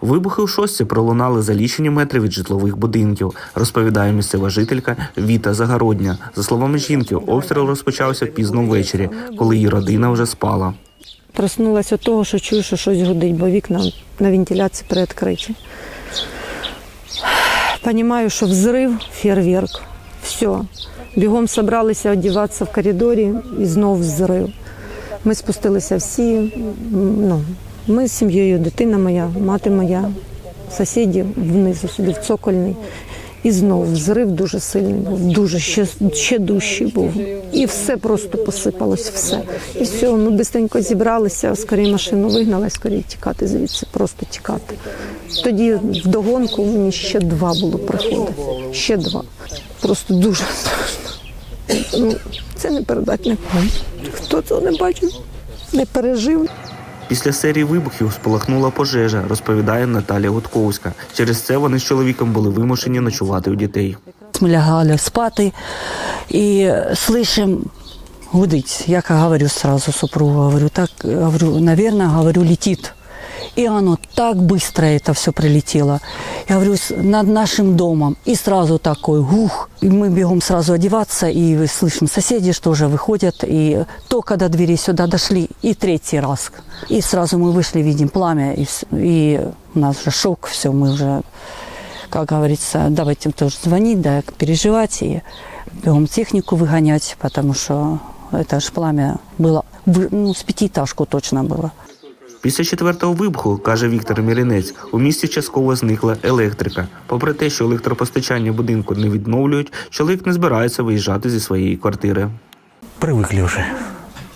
Вибухи у шостці пролунали за лічені метри від житлових будинків, розповідає місцева жителька Віта Загородня. За словами жінки, обстріл розпочався пізно ввечері, коли її родина вже спала. Проснулася від того, що чую, що щось гудить, бо вікна на вентиляції приоткриті. Понімаю, що взрив, фейерверк. Все. Бігом зібралися одягатися в коридорі і знов взрив. Ми спустилися всі. Ну, ми з сім'єю, дитина моя, мати моя, сусіди внизу сюди, в цокольний. І знов взрив дуже сильний був, дуже ще, ще дужчий був. І все просто посипалось, все. І все, ми швидко зібралися, скоріше машину вигнали, скоріше тікати звідси, просто тікати. Тоді вдогонку мені ще два було приходи. Ще два. Просто дуже страшно. Ну, це не передати. Хто цього не бачив, не пережив. Після серії вибухів спалахнула пожежа, розповідає Наталія Гудковська. Через це вони з чоловіком були вимушені ночувати у дітей. Ми лягали спати і слышим гудить. Я говорю сразу супругу, говорю, так, говорю, наверное, говорю, летит. И оно так быстро это все прилетело. Я говорю, над нашим домом. И сразу такой гух. И мы бегом сразу одеваться, и слышим, соседи что же выходят. И только до двери сюда дошли, и третий раз. И сразу мы вышли, видим пламя, и, и у нас уже шок, все, мы уже как говорится, давайте тоже звонить, да, переживать и бегом технику выгонять, потому что это ж пламя было, ну, с пятиэтажку точно было. Після четвертого вибуху, каже Віктор Мірінець, у місті частково зникла електрика. Попри те, що електропостачання будинку не відновлюють, чоловік не збирається виїжджати зі своєї квартири. Привыкли уже.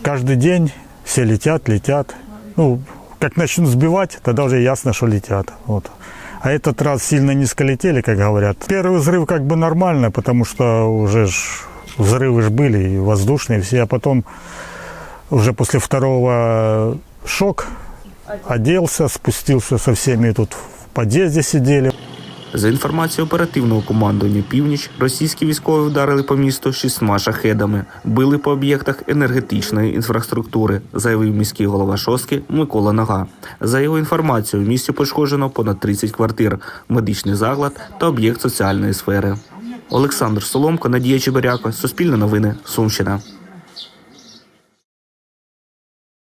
Каждый день все летят, летят. Ну, как начнут сбивать, тогда уже ясно, что летят. Вот. А этот раз сильно низко летели, как говорят. Первый взрыв как бы нормально, потому что уже ж взрывы ж были и воздушные все, а потом уже после второго шок оделся, спустился со всеми тут в подъезде сидели. За інформацією оперативного командування Північ, російські військові вдарили по місту шістьма шахедами, били по об'єктах енергетичної інфраструктури, заявив міський голова шостки Микола Нога. За його інформацією, в місті пошкоджено понад 30 квартир, медичний заклад та об'єкт соціальної сфери. Олександр Соломко, Надія Чебиряко, Суспільне новини, Сумщина.